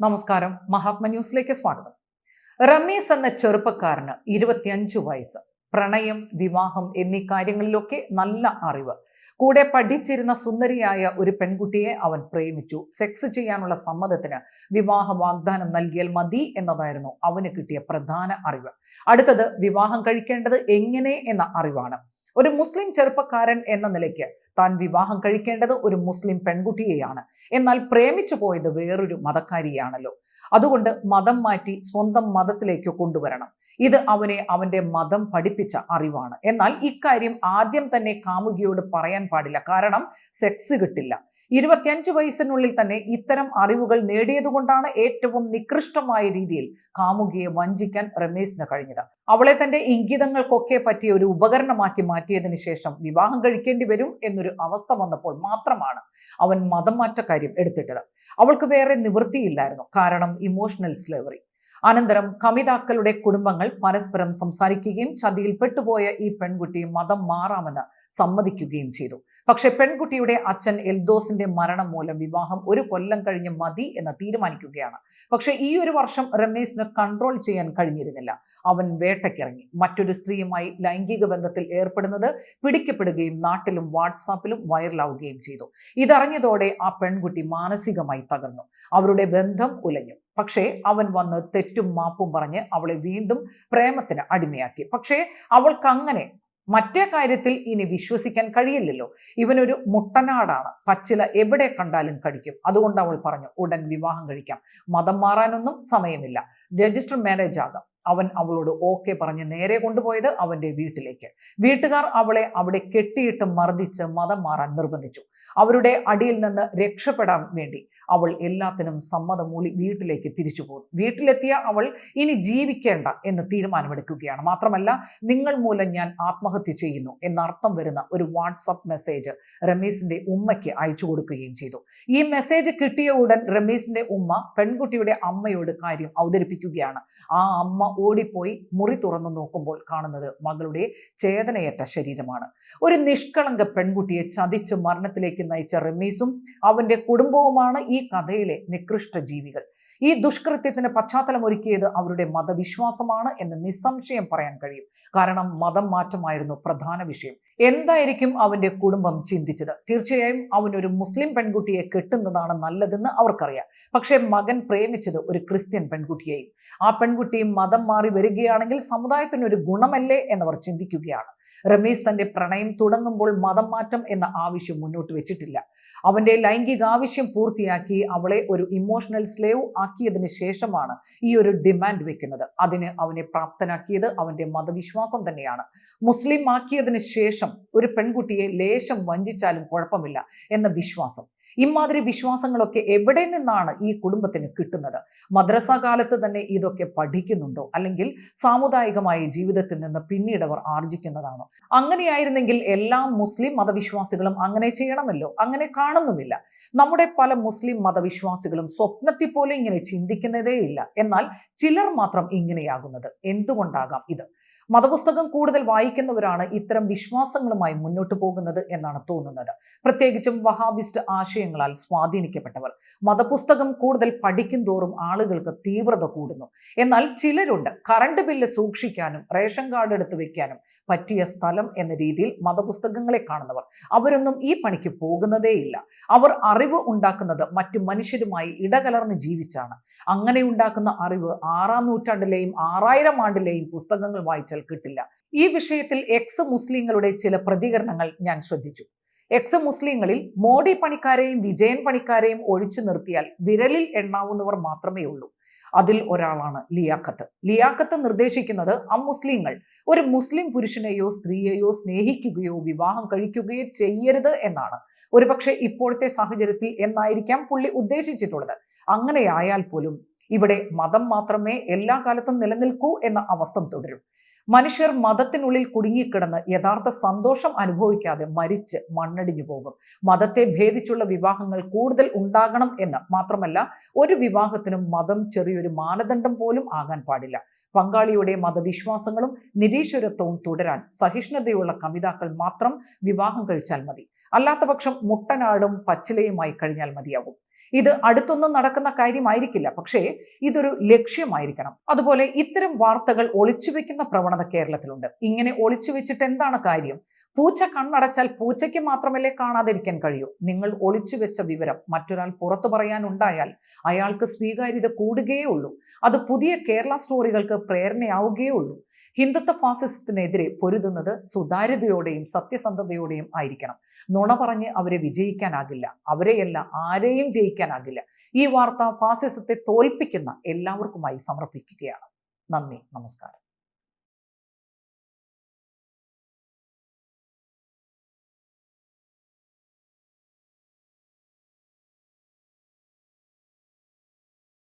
നമസ്കാരം. മഹാത്മ ന്യൂസിലേക്ക് സ്വാഗതം. റമീസ് എന്ന ചെറുപ്പക്കാരന് ഇരുപത്തിയഞ്ചു വയസ്സ്. പ്രണയം വിവാഹം എന്നീ കാര്യങ്ങളിലൊക്കെ നല്ല അറിവ്. കൂടെ പഠിച്ചിരുന്ന സുന്ദരിയായ ഒരു പെൺകുട്ടിയെ അവൻ പ്രേമിച്ചു. സെക്സ് ചെയ്യാനുള്ള സമ്മതത്തിന് വിവാഹ വാഗ്ദാനം നൽകിയാൽ മതി എന്നതായിരുന്നു അവന് കിട്ടിയ പ്രധാന അറിവ്. അടുത്തത് വിവാഹം കഴിക്കേണ്ടത് എങ്ങനെ എന്ന അറിവാണ്. ഒരു മുസ്ലിം ചെറുപ്പക്കാരൻ എന്ന നിലയ്ക്ക് താൻ വിവാഹം കഴിക്കേണ്ടത് ഒരു മുസ്ലിം പെൺകുട്ടിയെയാണ്. എന്നാൽ പ്രേമിച്ചു പോയത് വേറൊരു മതക്കാരിയാണല്ലോ അതുകൊണ്ട് മതം മാറ്റി സ്വന്തം മതത്തിലേക്ക് കൊണ്ടുവരണം. ഇത് അവനെ അവന്റെ മതം പഠിപ്പിച്ച അറിവാണ്. എന്നാൽ ഇക്കാര്യം ആദ്യം തന്നെ കാമുകിയോട് പറയാൻ പാടില്ല. കാരണം സെക്സ് കിട്ടില്ല. ഇരുപത്തിയഞ്ച് വയസ്സിനുള്ളിൽ തന്നെ ഇത്തരം അറിവുകൾ നേടിയതുകൊണ്ടാണ് ഏറ്റവും നികൃഷ്ടമായ രീതിയിൽ കാമുകിയെ വഞ്ചിക്കാൻ രമേശിന് കഴിഞ്ഞത്. അവളെ തന്റെ ഇംഗിതങ്ങൾക്കൊക്കെ പറ്റിയ ഒരു ഉപകരണമാക്കി മാറ്റിയതിനു ശേഷം വിവാഹം കഴിക്കേണ്ടി വരും എന്നൊരു അവസ്ഥ വന്നപ്പോൾ മാത്രമാണ് അവൻ മതം മാറ്റ കാര്യം എടുത്തിട്ടത്. അവൾക്ക് വേറെ നിവൃത്തിയില്ലായിരുന്നു കാരണം ഇമോഷണൽ സ്ലേവറി അനന്തരം കമിതാക്കളുടെ കുടുംബങ്ങൾ പരസ്പരം സംസാരിക്കുകയും ചതിയിൽ പെട്ടുപോയ ഈ പെൺകുട്ടി മതം മാറാമെന്ന് സമ്മതിക്കുകയും ചെയ്തു. പക്ഷെ പെൺകുട്ടിയുടെ അച്ഛൻ എൽദോസിന്റെ മരണം മൂലം വിവാഹം ഒരു കൊല്ലം കഴിഞ്ഞ് മതി എന്ന് തീരുമാനിക്കുകയാണ്. പക്ഷെ ഈ ഒരു വർഷം രമേശിന് കൺട്രോൾ ചെയ്യാൻ കഴിഞ്ഞിരുന്നില്ല. അവൻ വേട്ടയ്ക്കിറങ്ങി. മറ്റൊരു സ്ത്രീയുമായി ലൈംഗിക ബന്ധത്തിൽ ഏർപ്പെടുന്നത് പിടിക്കപ്പെടുകയും നാട്ടിലും വാട്സാപ്പിലും വൈറലാവുകയും ചെയ്തു. ഇതറിഞ്ഞതോടെ ആ പെൺകുട്ടി മാനസികമായി തകർന്നു. അവരുടെ ബന്ധം ഉലഞ്ഞു. പക്ഷേ അവൻ വന്ന് തെറ്റും മാപ്പും പറഞ്ഞ് അവളെ വീണ്ടും പ്രേമത്തിന് അടിമയാക്കി. പക്ഷേ അവൾക്ക് അങ്ങനെ മറ്റേ കാര്യത്തിൽ ഇനി വിശ്വസിക്കാൻ കഴിയില്ലല്ലോ. ഇവനൊരു മുട്ടനാടാണ്. പച്ചില എവിടെ കണ്ടാലും കടിക്കും. അതുകൊണ്ട് അവൾ പറഞ്ഞു ഉടൻ വിവാഹം കഴിക്കാം. മതം മാറാനൊന്നും സമയമില്ല. രജിസ്റ്റർ മാരേജ് ആകാം. അവൻ അവളോട് ഓക്കെ പറഞ്ഞ് നേരെ കൊണ്ടുപോയത് അവന്റെ വീട്ടിലേക്ക്. വീട്ടുകാർ അവളെ അവിടെ കെട്ടിയിട്ട് മർദ്ദിച്ച് മതം മാറാൻ നിർബന്ധിച്ചു. അവരുടെ അടിയിൽ നിന്ന് രക്ഷപ്പെടാൻ വേണ്ടി അവൾ എല്ലാത്തിനും സമ്മതം മൂളി വീട്ടിലേക്ക് തിരിച്ചു പോകും വീട്ടിലെത്തിയ അവൾ ഇനി ജീവിക്കേണ്ട എന്ന് തീരുമാനമെടുക്കുകയാണ്. മാത്രമല്ല നിങ്ങൾ മൂലം ഞാൻ ആത്മഹത്യ ചെയ്യുന്നു എന്നർത്ഥം വരുന്ന ഒരു വാട്സപ്പ് മെസ്സേജ് റമീസിന്റെ ഉമ്മയ്ക്ക് അയച്ചു കൊടുക്കുകയും ചെയ്തു. ഈ മെസ്സേജ് കിട്ടിയ ഉടൻ റമീസിന്റെ ഉമ്മ പെൺകുട്ടിയുടെ അമ്മയോട് കാര്യം അവതരിപ്പിക്കുകയാണ്. ആ അമ്മ ഓടിപ്പോയി മുറി തുറന്നു നോക്കുമ്പോൾ കാണുന്നത് മകളുടെ ചേതനയേറ്റ ശരീരമാണ്. ഒരു നിഷ്കളങ്ക പെൺകുട്ടിയെ ചതിച്ച് മരണത്തിലേക്ക് നയിച്ച റമീസും അവന്റെ കുടുംബവുമാണ് ഈ കഥയിലെ നികൃഷ്ട ജീവികൾ. ഈ ദുഷ്കൃത്യത്തിന് പശ്ചാത്തലം ഒരുക്കിയത് അവരുടെ മതവിശ്വാസമാണ് എന്ന് നിസ്സംശയം പറയാൻ കഴിയും. കാരണം മതം മാറ്റമായിരുന്നു പ്രധാന വിഷയം. എന്തായിരിക്കും അവന്റെ കുടുംബം ചിന്തിച്ചത്? തീർച്ചയായും അവൻ ഒരു മുസ്ലിം പെൺകുട്ടിയെ കെട്ടുന്നതാണ് നല്ലതെന്ന് അവർക്കറിയാം. പക്ഷേ മകൻ പ്രേമിച്ചത് ഒരു ക്രിസ്ത്യൻ പെൺകുട്ടിയെയും. ആ പെൺകുട്ടിയും മതം മാറി വരികയാണെങ്കിൽ സമുദായത്തിന് ഒരു ഗുണമല്ലേ എന്നവർ ചിന്തിക്കുകയാണ്. റമീസ് തന്റെ പ്രണയം തുടങ്ങുമ്പോൾ മതം മാറ്റം എന്ന ആവശ്യം മുന്നോട്ട് വെച്ചിട്ടില്ല. അവന്റെ ലൈംഗികാവശ്യം പൂർത്തിയാക്കി അവളെ ഒരു ഇമോഷണൽ സ്ലേവ് ആക്കിയതിന് ശേഷമാണ് ഈ ഒരു ഡിമാൻഡ് വെക്കുന്നത്. അതിന് അവനെ പ്രാപ്തനാക്കിയത് അവന്റെ മതവിശ്വാസം തന്നെയാണ്. മുസ്ലിം ആക്കിയതിന് ശേഷം ഒരു പെൺകുട്ടിയെ ലേശം വഞ്ചിച്ചാലും കുഴപ്പമില്ല എന്ന വിശ്വാസം. ഇമാതിരി വിശ്വാസങ്ങളൊക്കെ എവിടെ നിന്നാണ് ഈ കുടുംബത്തിന് കിട്ടുന്നത്? മദ്രസ കാലത്ത് തന്നെ ഇതൊക്കെ പഠിക്കുന്നുണ്ടോ? അല്ലെങ്കിൽ സാമുദായികമായ ജീവിതത്തിൽ നിന്ന് പിന്നീട് അവർ ആർജിക്കുന്നതാണോ? അങ്ങനെയായിരുന്നെങ്കിൽ എല്ലാ മുസ്ലിം മതവിശ്വാസികളും അങ്ങനെ ചെയ്യണമല്ലോ? അങ്ങനെ കാണുന്നുമില്ല. നമ്മുടെ പല മുസ്ലിം മതവിശ്വാസികളും സ്വപ്നത്തിൽ പോലും ഇങ്ങനെ ചിന്തിക്കുന്നതേ ഇല്ല എന്നാൽ ചിലർ മാത്രം ഇങ്ങനെയാകുന്നത്. എന്തുകൊണ്ടാകാം ഇത്? മതപുസ്തകം കൂടുതൽ വായിക്കുന്നവരാണ് ഇത്തരം വിശ്വാസങ്ങളുമായി മുന്നോട്ട് പോകുന്നത് എന്നാണ് തോന്നുന്നത്. പ്രത്യേകിച്ചും വഹാബിസ്റ്റ് ആശയങ്ങളാൽ സ്വാധീനിക്കപ്പെട്ടവർ. മതപുസ്തകം കൂടുതൽ പഠിക്കും തോറും ആളുകൾക്ക് തീവ്രത കൂടുന്നു. എന്നാൽ ചിലരുണ്ട് കറണ്ട് ബില്ല് സൂക്ഷിക്കാനും റേഷൻ കാർഡ് എടുത്ത് വെക്കാനും പറ്റിയ സ്ഥലം എന്ന രീതിയിൽ മതപുസ്തകങ്ങളെ കാണുന്നവർ. അവരൊന്നും ഈ പണിക്ക് പോകുന്നതേയില്ല. അവർ അറിവ് ഉണ്ടാക്കുന്നത് മറ്റു മനുഷ്യരുമായി ഇടകലർന്ന് ജീവിച്ചാണ്. അങ്ങനെ ഉണ്ടാക്കുന്ന അറിവ് ആറാം നൂറ്റാണ്ടിലെയും ആറായിരം ആണ്ടിലെയും പുസ്തകങ്ങൾ കിട്ടില്ല. ഈ വിഷയത്തിൽ എക്സ് മുസ്ലിങ്ങളുടെ ചില പ്രതികരണങ്ങൾ ഞാൻ ശ്രദ്ധിച്ചു. എക്സ് മുസ്ലിങ്ങളിൽ മോഡി പണിക്കാരെയും വിജയൻ പണിക്കാരെയും ഒഴിച്ചു നിർത്തിയാൽ വിരലിൽ എണ്ണാവുന്നവർ മാത്രമേ ഉള്ളൂ. അതിൽ ഒരാളാണ് ലിയാഖത്ത്. ലിയാഖത്ത് നിർദ്ദേശിക്കുന്നത് അമുസ്ലിങ്ങൾ ഒരു മുസ്ലിം പുരുഷനെയോ സ്ത്രീയെയോ സ്നേഹിക്കുകയോ വിവാഹം കഴിക്കുകയോ ചെയ്യരുത് എന്നാണ്. ഒരുപക്ഷെ ഇപ്പോഴത്തെ സാഹചര്യത്തിൽ എന്നായിരിക്കാം പുള്ളി ഉദ്ദേശിച്ചിട്ടുള്ളത്. അങ്ങനെയായാൽ പോലും ഇവിടെ മതം മാത്രമേ എല്ലാ കാലത്തും നിലനിൽക്കൂ എന്ന അവസ്ഥ തുടരും. മനുഷ്യർ മതത്തിനുള്ളിൽ കുടുങ്ങിക്കിടന്ന് യഥാർത്ഥ സന്തോഷം അനുഭവിക്കാതെ മരിച്ച് മണ്ണടിഞ്ഞു പോകും. മതത്തെ ഭേദിച്ചുള്ള വിവാഹങ്ങൾ കൂടുതൽ ഉണ്ടാകണം എന്ന് മാത്രമല്ല ഒരു വിവാഹത്തിനും മതം ചെറിയൊരു മാനദണ്ഡം പോലും ആകാൻ പാടില്ല. പങ്കാളിയുടെ മതവിശ്വാസങ്ങളും നിരീശ്വരത്വവും തുടരാൻ സഹിഷ്ണുതയുള്ള കവിതാക്കൾ മാത്രം വിവാഹം കഴിച്ചാൽ മതി. അല്ലാത്തപക്ഷം മുട്ടനാടും പച്ചിലയുമായി കഴിഞ്ഞാൽ മതിയാകും. ഇത് അടുത്തൊന്നും നടക്കുന്ന കാര്യമായിരിക്കില്ല. പക്ഷേ ഇതൊരു ലക്ഷ്യമായിരിക്കണം. അതുപോലെ ഇത്തരം വാർത്തകൾ ഒളിച്ചുവെക്കുന്ന പ്രവണത കേരളത്തിലുണ്ട്. ഇങ്ങനെ ഒളിച്ചു വെച്ചിട്ട് എന്താണ് കാര്യം? പൂച്ച കണ്ണടച്ചാൽ പൂച്ചയ്ക്ക് മാത്രമല്ലേ കാണാതിരിക്കാൻ കഴിയൂ. നിങ്ങൾ ഒളിച്ചു വെച്ച വിവരം മറ്റൊരാൾ പുറത്തു പറയാനുണ്ടായാൽ അയാൾക്ക് സ്വീകാര്യത കൂടുകയേ ഉള്ളൂ. അത് പുതിയ കേരള സ്റ്റോറികൾക്ക് പ്രേരണയാവുകയേ ഉള്ളൂ. ഹിന്ദുത്വ ഫാസിസത്തിനെതിരെ പൊരുതുന്നത് സുതാര്യതയോടെയും സത്യസന്ധതയോടെയും ആയിരിക്കണം. നുണ പറഞ്ഞ് അവരെ വിജയിക്കാനാകില്ല. അവരെയല്ല ആരെയും ജയിക്കാനാകില്ല. ഈ വാർത്ത ഫാസിസത്തെ തോൽപ്പിക്കുന്ന എല്ലാവർക്കുമായി സമർപ്പിക്കുകയാണ്. നന്ദി. നമസ്കാരം.